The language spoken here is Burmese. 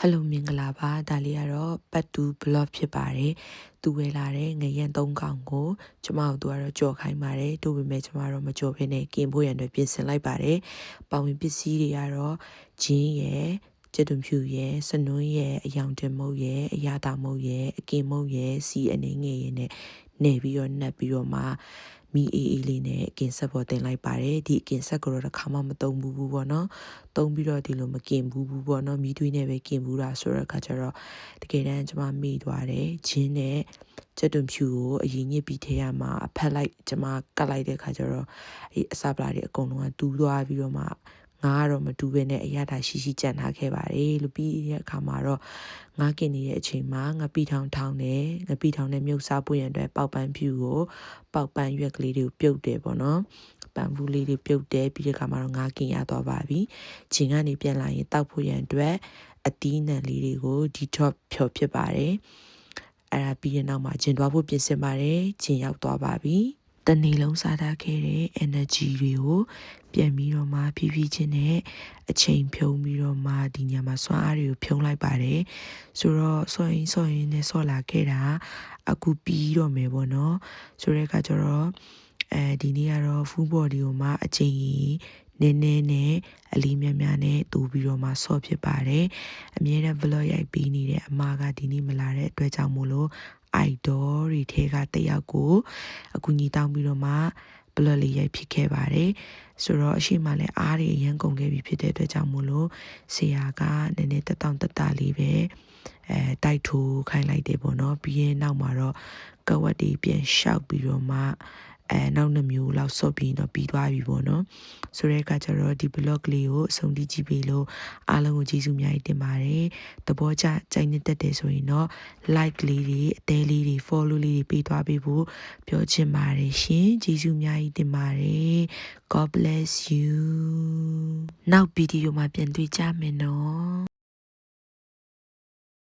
ဟယ်လိုမင်္ဂလာပါဒါလေးကတော့ပတ်တူ blog ဖြစ်ပါတယ်သူဝယ်လာတဲ့ငရန်၃កောင်ကိုကျမတို့ကတော့ကြော်ခိုင်းပါတယ်တို့ပေမဲ့ကျမတို့မကြော်ဘဲနဲ့กินဖို့ရန်အတွက်ပြင်ဆင်လိုက်ပါတယ်ပေါဝင်ပစ္စည်းတွေကတော့ဂျင်းရယ်ကျက်သွန်ဖြူရယ်စနွန်းရယ်အယောင်တင်မုတ်ရယ်အရာတာမုတ်ရယ်အကင်မုတ်ရယ်စီအနေငယ်ရယ်နဲ့နေပြီးတော့နှက်ပြီးတော့မှ မီအေးအေးလေးနဲ့အကင်ဆက်ပေါ်တင်လိုက်ပါတယ်ဒီအကင်ဆက်ကတော့တစ်ခါမှမသုံးဘူးဘူးပေါ့နော်သုံးပြီးတော့ဒီလိုမကင်ဘူးဘူးပေါ့နော်မီးသွေးနဲ့ပဲကင်ဘူးတာဆိုတော့အခါကျတော့တကယ်တမ်းကျွန်မမိသွားတယ်ဂျင်းနဲ့ကျက်သွန်ဖြူကိုအရင်ညစ်ပြီးထဲရမှာအဖက်လိုက်ကျွန်မကတ်လိုက်တဲ့ခါကျတော့အဲအစပလာတွေအကုန်လုံးကတူးသွားပြီးတော့မှ ငါကတော့မတူဘဲနဲ့အရသာရှိရှိကြံထားခဲ့ပါတယ်လို့ပြီးတဲ့အခါမှာတော့ငါกินနေတဲ့အချိန်မှာငပိထောင်ထောင်းတယ်ငပိထောင်နဲ့မြုပ်စားပွင့်ရတဲ့ပေါက်ပန်းဖြူကိုပေါက်ပန်းရွက်ကလေးတွေကိုပြုတ်တယ်ပေါ့နော်ပန်ဘူးလေးတွေပြုတ်တယ်ပြီးတဲ့အခါမှာတော့ငါกินရသွားပါပြီဂျင်ကနေပြန်လာရင်တောက်ဖို့ရန်အတွက်အသီးနှံလေးတွေကိုဒီ top ဖြော်ဖြစ်ပါတယ်အဲ့ဒါပြီးရင်နောက်မှာဂျင်သွားဖို့ပြင်ဆင်ပါတယ်ဂျင်ရောက်သွားပါပြီ တနေ့လုံးစားထားခဲ့တဲ့ energy တွေကိုပြန်ပြီးတော့မှဖြည်းဖြည်းချင်းနဲ့အချိန်ဖြုံးပြီးတော့မှဒီညမှာစွမ်းအားတွေကိုဖြုံးလိုက်ပါတယ်ဆိုတော့စောရင်စောရင်နဲ့ဆော့လာခဲ့တာအခုပြီးတော့မယ်ပေါ့နော်ဆိုတဲ့အခါကျတော့အဲဒီနေ့ကတော့ full body ကိုမှအချိန်နည်းနည်းနဲ့အလေးများများနဲ့တူပြီးတော့မှဆော့ဖြစ်ပါတယ်အမြဲတမ်း vlog ရိုက်ပြီးနေတဲ့အမကဒီနေ့မလာတဲ့အတွက်ကြောင့်မို့လို့ idol တွေထဲကတယောက်ကိုအကူညီတောင်းပြီးတော့မှ blog လေးရိုက်ဖြစ်ခဲ့ပါတယ်ဆိုတော့အရှိမလည်းအားတွေအရန်ကုန်ခဲ့ပြီဖြစ်တဲ့အတွက်ကြောင့်မို့လို့ဆရာကနည်းနည်းတက်တောင့်တက်တာလေးပဲအဲတိုက်ထိုးခိုင်းလိုက်တယ်ပေါ့နော်ပြီးရင်နောက်မှာတော့ကဝတ်တွေပြန်လျှောက်ပြီးတော့မှ အဲနောက်နှစ်မျိုးလောက်ဆော့ပြီးတော့ပြီးသွားပြီပေါ့နော်ဆိုတဲ့အခါကျတော့ဒီ blog လေးကိုအဆုံးထိကြည့်ပေးလို့အားလုံးကိုကျေးဇူးအများကြီးတင်ပါတယ်သဘောကျကြိုက်နေတတ်တယ်ဆိုရင်တော့ like လေးတွေအသေးလေးတွေ follow လေးတွေပေးသွားပေးဖို့ပြောချင်ပါတယ်ရှင်ကျေးဇူးအများကြီးတင်ပါတယ် God bless you နောက်ဗီဒီယိုမှာပြန်တွေ့ကြမယ်နော်